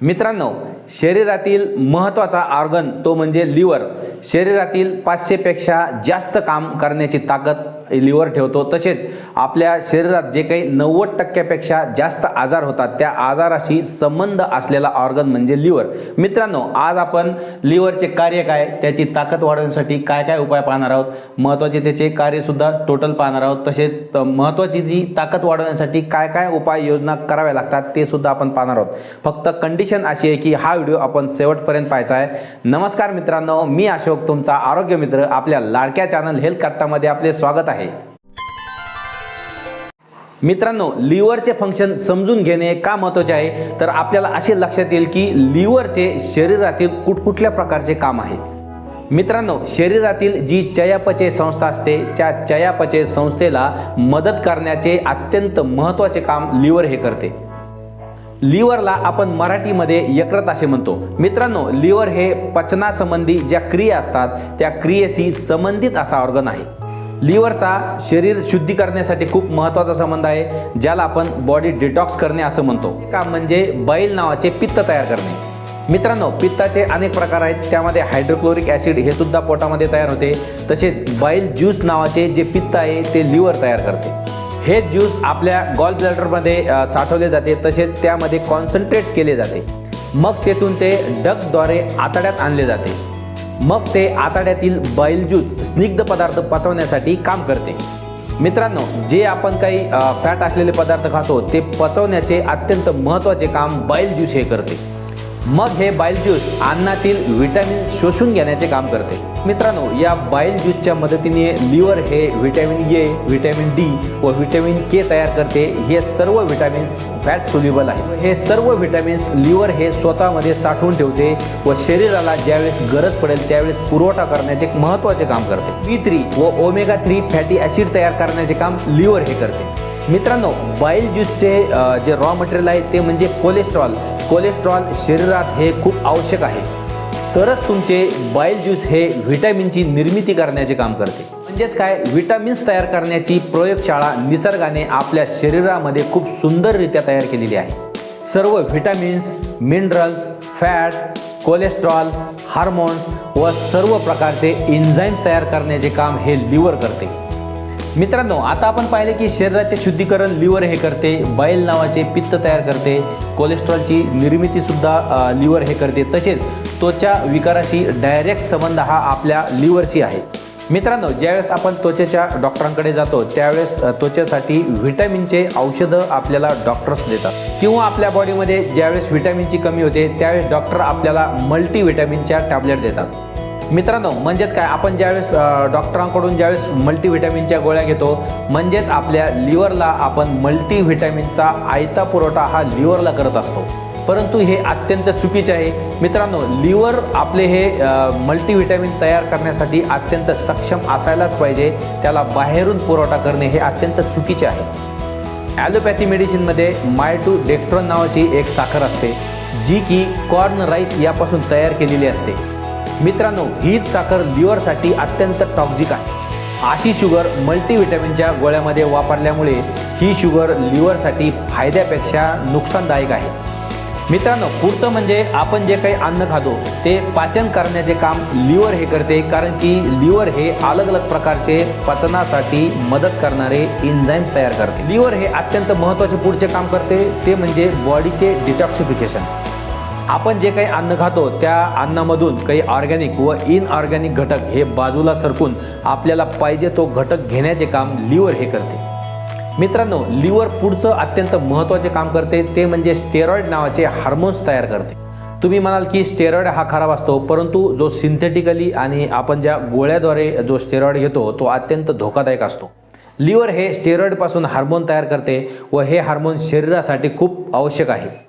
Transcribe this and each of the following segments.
मित्रांनो शरीरातील महत्त्वाचा ऑर्गन तो म्हणजे लिव्हर शरीरातील पाचशेपेक्षा जास्त काम करण्याची ताकद लिव्हर ठेवतो. तसेच आपल्या शरीरात जे काही नव्वद टक्क्यापेक्षा जास्त आजार होतात त्या आजाराशी संबंध असलेला ऑर्गन म्हणजे लिव्हर. मित्रांनो आज आपण लिव्हरचे कार्य काय त्याची ताकद वाढवण्यासाठी काय काय उपाय पाहणार आहोत महत्त्वाचे त्याचे कार्यसुद्धा टोटल पाहणार आहोत. तसेच महत्त्वाची जी ताकद वाढवण्यासाठी काय काय उपाय योजना कराव्या लागतात ते सुद्धा आपण पाहणार आहोत. फक्त कंडिशन अशी आहे की हा व्हिडिओ आपण शेवटपर्यंत पाहायचा आहे. नमस्कार मित्रांनो मी अशोक तुमचा आरोग्य मित्र आपल्या लाडक्या चॅनल हेल्थ कट्टामध्ये आपले स्वागत आहे. मित्रांनो लिव्हरचे फंक्शन समजून घेणे का महत्त्वाचे आहे? तर आपल्याला असे लक्षात येईल की लिव्हरचे शरीरातील कुठकुठल्या प्रकारचे काम आहे. मित्रांनो शरीरातील जी चयापचय संस्था असते त्या चयापचय संस्थेला मदत करण्याचे अत्यंत महत्त्वाचे काम लिव्हर हे करते. लिव्हरला आपण मराठीमध्ये यकृत असे म्हणतो. मित्रांनो लिव्हर हे पचनासंबंधी ज्या क्रिया असतात त्या क्रियेशी संबंधित असा ऑर्गन आहे. लिव्हरचा शरीर शुद्धी करण्यासाठी खूप महत्त्वाचा संबंध आहे ज्याला आपण बॉडी डिटॉक्स करणे असं म्हणतो. काम म्हणजे बैल नावाचे पित्त तयार करणे. मित्रांनो पित्ताचे अनेक प्रकार आहेत. त्यामध्ये हायड्रोक्लोरिक ॲसिड हे सुद्धा पोटामध्ये तयार होते. तसेच बाईल ज्यूस नावाचे जे पित्त आहे ते लिव्हर तयार करते. हे ज्यूस आपल्या गॉल ब्लॅडरमध्ये साठवले जाते. तसेच त्यामध्ये कॉन्सन्ट्रेट केले जाते. मग तेथून ते डकद्वारे आतड्यात आणले जाते. मग ते आतड्यातील बैलजूज स्निग्ध पदार्थ पचवण्यासाठी काम करते. मित्रांनो जे आपण काही फॅट असलेले पदार्थ खातो ते पचवण्याचे अत्यंत महत्त्वाचे काम बाईल ज्यूस हे करते. मग हे बाईल ज्यूस अन्नातील व्हिटॅमिन शोषून घेण्याचे काम करते. मित्रांनो या बाईल ज्यूसच्या मदतीने लिव्हर हे व्हिटॅमिन ए व्हिटॅमिन डी व व्हिटॅमिन के तयार करते. हे सर्व व्हिटॅमिन्स फॅट सोल्युबल आहे. हे सर्व व्हिटॅमिन्स लिव्हर हे स्वतःमध्ये साठवून ठेवते व शरीराला ज्यावेळेस गरज पडेल त्यावेळेस पुरवठा करण्याचे एक महत्त्वाचे काम करते. बी थ्री व ओमेगा थ्री फॅटी ॲसिड तयार करण्याचे काम लिव्हर हे करते. मित्रांनो बाईल ज्यूसचे जे रॉ मटेरियल आहे ते म्हणजे कोलेस्ट्रॉल कोलेस्ट्रॉल शरीरात हे खूप आवश्यक आहे. तरच तुमचे बाईल ज्यूस हे व्हिटॅमिनची निर्मिती करण्याचे काम करते. म्हणजेच काय? व्हिटॅमिन्स तयार करण्याची प्रयोगशाळा निसर्गाने आपल्या शरीरामध्ये खूप सुंदररित्या तयार केलेली आहे. सर्व vitamins minerals fat cholesterol hormones व सर्व प्रकारचे एन्झाईम्स तयार करण्याचे काम हे लिव्हर करते. मित्रांनो आता आपण पाहिले की शरीराचे शुद्धीकरण लिव्हर हे करते बैल नावाचे पित्त तयार करते कोलेस्ट्रॉलची निर्मितीसुद्धा लिव्हर हे करते. तसेच त्वचा विकाराशी डायरेक्ट संबंध हा आपल्या लिव्हरशी आहे. मित्रांनो ज्यावेळेस आपण त्वचेच्या डॉक्टरांकडे जातो त्यावेळेस त्वचेसाठी व्हिटॅमिनचे औषधं आपल्याला डॉक्टर्स देतात. किंवा आपल्या बॉडीमध्ये ज्यावेळेस व्हिटॅमिनची कमी होते त्यावेळेस डॉक्टर आपल्याला मल्टीव्हिटॅमिनच्या टॅबलेट देतात. मित्रांनो म्हणजेच काय? आपण ज्यावेळेस डॉक्टरांकडून ज्यावेळेस मल्टीव्हिटॅमिनच्या गोळ्या घेतो म्हणजेच आपल्या लिव्हरला आपण मल्टीव्हिटॅमिनचा आयता पुरवठा हा लिव्हरला करत असतो. परंतु हे अत्यंत चुकीचे आहे. मित्रांनो लिव्हर आपले हे मल्टीव्हिटॅमिन तयार करण्यासाठी अत्यंत सक्षम असायलाच पाहिजे. त्याला बाहेरून पुरवठा करणे हे अत्यंत चुकीचे आहे. ॲलोपॅथी मेडिसिनमध्ये मायटू डेक्ट्रॉन नावाची एक साखर असते जी की कॉर्न राईस यापासून तयार केलेली असते. मित्रांनो हीच साखर लिव्हरसाठी अत्यंत टॉक्झिक आहे. अशी शुगर मल्टीव्हिटॅमिनच्या गोळ्यामध्ये वापरल्यामुळे ही शुगर लिव्हरसाठी फायद्यापेक्षा नुकसानदायक आहे. मित्रांनो पुढचं म्हणजे आपण जे काही अन्न खातो ते पाचन करण्याचे काम लिव्हर हे करते कारण की लिव्हर हे अलग अलग प्रकारचे पचनासाठी मदत करणारे एन्झाईम्स तयार करते. लिव्हर हे अत्यंत महत्त्वाचे पुढचे काम करते ते म्हणजे बॉडीचे डिटॉक्सिफिकेशन आपण जे काही अन्न खातो त्या अन्नामधून काही ऑर्गॅनिक व इनऑर्गॅनिक घटक हे बाजूला सरकून आपल्याला पाहिजे तो घटक घेण्याचे काम लिव्हर हे करते. मित्रांनो लिव्हर पुढचं अत्यंत महत्त्वाचे काम करते ते म्हणजे स्टेरॉइड नावाचे हार्मोन्स तयार करते. तुम्ही म्हणाल की स्टेरॉइड हा खराब असतो परंतु जो सिंथेटिकली आणि आपण ज्या गोळ्याद्वारे जो स्टेरॉइड घेतो तो अत्यंत धोकादायक असतो. लिव्हर हे स्टेरॉइडपासून हार्मोन तयार करते व हे हार्मोन शरीरासाठी खूप आवश्यक आहे.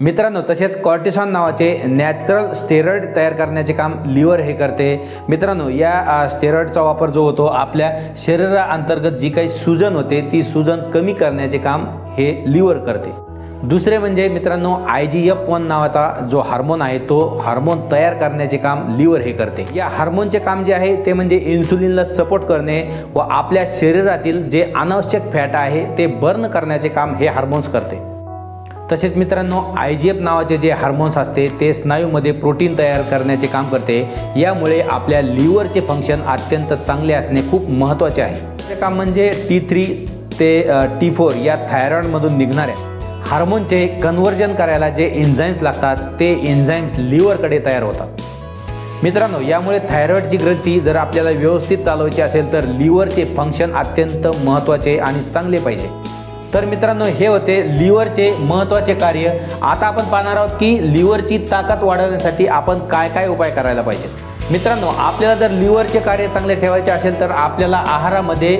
मित्रांनो तसेच कॉर्टिसॉन नावाचे नॅचरल स्टेरॉइड तयार करण्याचे काम लिव्हर हे करते. मित्रांनो या स्टेरॉइडचा वापर जो होतो आपल्या शरीराअंतर्गत जी काही सूजन होते ती सूजन कमी करण्याचे काम हे लिव्हर करते. दुसरे म्हणजे मित्रांनो आय जी एफ वन नावाचा जो हार्मोन आहे तो हार्मोन तयार करण्याचे काम लिव्हर हे करते. या हार्मोनचे काम जे आहे ते म्हणजे इन्सुलिनला सपोर्ट करणे व आपल्या शरीरातील जे अनावश्यक फॅट आहे ते बर्न करण्याचे काम हे हार्मोन्स करते. तसेच मित्रांनो आय जी एफ नावाचे जे हार्मोन्स असते ते स्नायूमध्ये प्रोटीन तयार करण्याचे काम करते. यामुळे आपल्या लिव्हरचे फंक्शन अत्यंत चांगले असणे खूप महत्त्वाचे आहे. काम म्हणजे टी थ्री ते टी फोर या थायरॉईडमधून निघणाऱ्या हार्मोनचे कन्व्हर्जन करायला जे एन्झाईम्स लागतात ते एन्झाईम्स लिव्हरकडे तयार होतात. मित्रांनो यामुळे थायरॉईडची ग्रंथी जर आपल्याला व्यवस्थित चालवायची असेल तर लिव्हरचे फंक्शन अत्यंत महत्त्वाचे आणि चांगले पाहिजे. तर मित्रांनो हे होते लिव्हरचे महत्त्वाचे कार्य. आता आपण पाहणार आहोत की लिव्हरची ताकद वाढवण्यासाठी आपण काय काय उपाय करायला पाहिजे मित्रांनो आपल्याला जर लिव्हरचे कार्य चांगले ठेवायचे असेल तर आपल्याला आहारामध्ये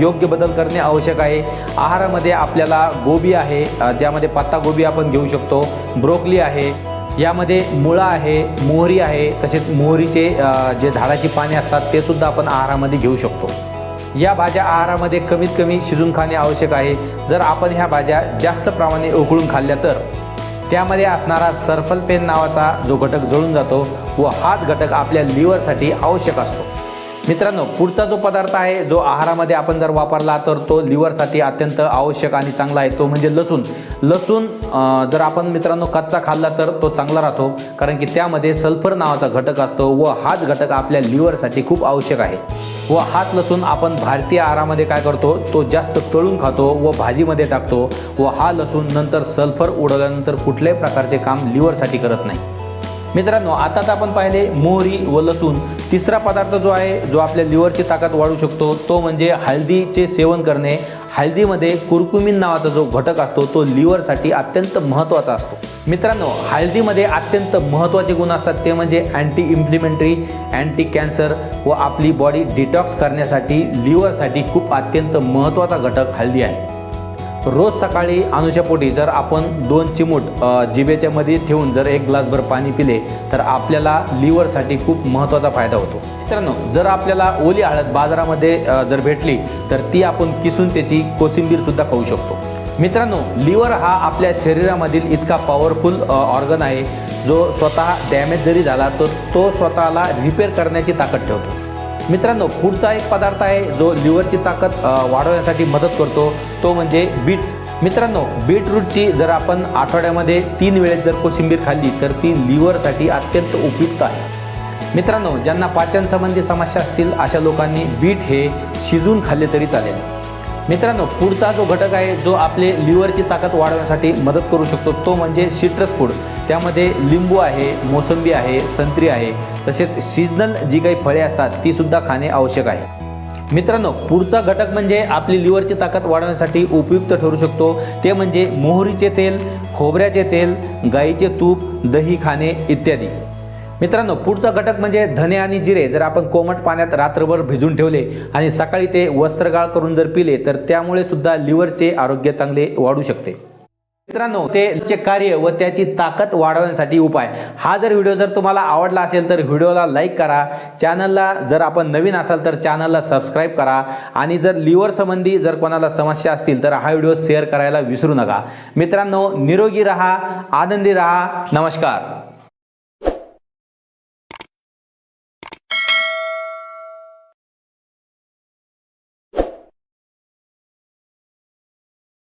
योग्य बदल करणे आवश्यक आहे. आहारामध्ये आपल्याला गोबी आहे ज्यामध्ये पत्ता गोबी आपण घेऊ शकतो. ब्रोकली आहे यामध्ये मुळा आहे मोहरी आहे तसेच मोहरीचे जे झाडाची पाने असतात ते सुद्धा आपण आहारामध्ये घेऊ शकतो. या भाज्या आहारामध्ये कमीत कमी शिजून खाणे आवश्यक आहे. जर आपण ह्या भाज्या जास्त प्रमाणे उकळून खाल्ल्या तर त्यामध्ये असणारा सर्फल पेन नावाचा जो घटक जळून जातो व हाच घटक आपल्या लिव्हरसाठी आवश्यक असतो. मित्रांनो पुढचा जो पदार्थ आहे जो आहारामध्ये आपण जर वापरला तर तो लिव्हरसाठी अत्यंत आवश्यक आणि चांगला आहे. तो म्हणजे लसूण. लसूण जर आपण मित्रांनो कच्चा खाल्ला तर तो चांगला राहतो कारण की त्यामध्ये सल्फर नावाचा घटक असतो व हाच घटक आपल्या लिव्हरसाठी खूप आवश्यक आहे. व हात लसूण आपण भारतीय आहारामध्ये काय करतो तो जास्त तळून खातो व भाजीमध्ये टाकतो व हा लसूण नंतर सल्फर उडवल्यानंतर कुठल्याही प्रकारचे काम लिव्हरसाठी करत नाही. मित्रांनो आताच आपण पाहिले मोहरी व लसूण. तिसरा पदार्थ जो आहे जो आपल्या लिव्हरची ताकद वाढू शकतो तो म्हणजे हळदीचे सेवन करणे. हळदीमध्ये कुरकुमिन नावाचा जो घटक असतो तो लिव्हरसाठी अत्यंत महत्त्वाचा असतो. मित्रांनो हळदीमध्ये अत्यंत महत्त्वाचे गुण असतात ते म्हणजे अँटी इन्फ्लिमेंटरी अँटी कॅन्सर व आपली बॉडी डिटॉक्स करण्यासाठी लिव्हरसाठी खूप अत्यंत महत्त्वाचा घटक हळदी आहे. रोज सकाळी अनुशापोटी जर आपण दोन चिमूट अ, जिभेच्या मध्ये ठेवून जर एक ग्लासभर पाणी पिले तर आपल्याला लिव्हरसाठी खूप महत्त्वाचा फायदा होतो. मित्रांनो जर आपल्याला ओली हळद बाजारामध्ये जर भेटली तर ती आपण किसून त्याची कोशिंबीरसुद्धा खाऊ शकतो. मित्रांनो लिव्हर हा आपल्या शरीरामधील इतका पॉवरफुल ऑर्गन आहे जो स्वतः डॅमेज जरी झाला तर तो स्वतःला रिपेअर करण्याची ताकद ठेवतो. मित्रांनो पुढचा एक पदार्थ आहे जो लिव्हरची ताकद वाढवण्यासाठी मदत करतो. तो म्हणजे बीट. मित्रांनो बीटरूटची जर आपण आठवड्यामध्ये तीन वेळेस जर कोशिंबीर खाल्ली तर ती लिव्हरसाठी अत्यंत उपयुक्त आहे. मित्रांनो ज्यांना पाचन संबंधी समस्या असतील अशा लोकांनी बीट हे शिजून खाल्ले तरी चालेल. मित्रांनो पुढचा जो घटक आहे जो आपले लिव्हरची ताकद वाढवण्यासाठी मदत करू शकतो तो म्हणजे सिट्रस फूड. त्यामध्ये लिंबू आहे मोसंबी आहे संत्री आहे तसेच सीजनल जी काही फळे असतात ती सुद्धा खाणे आवश्यक आहे. मित्रांनो पुढचा घटक म्हणजे आपली लिव्हरची ताकद वाढवण्यासाठी उपयुक्त ठरू शकतो. ते म्हणजे मोहरीचे तेल खोबऱ्याचे तेल गाईचे तूप दही खाणे इत्यादी. मित्रांनो पुढचा घटक म्हणजे धने आणि जिरे. जर आपण कोमट पाण्यात रात्रभर भिजून ठेवले आणि सकाळी ते वस्त्रगाळ करून जर पिले तर त्यामुळे सुद्धा लिव्हरचे आरोग्य चांगले वाढू शकते. मित्रांनो ते कार्य व त्याची ताकद वाढवण्यासाठी उपाय. हा जर व्हिडिओ जर तुम्हाला आवडला असेल तर व्हिडिओला लाईक करा. चॅनलला जर आपण नवीन असाल तर चॅनलला सबस्क्राईब करा. आणि जर लिव्हर संबंधी जर कोणाला समस्या असतील तर हा व्हिडिओ शेअर करायला विसरू नका. मित्रांनो निरोगी रहा आनंदी रहा. नमस्कार.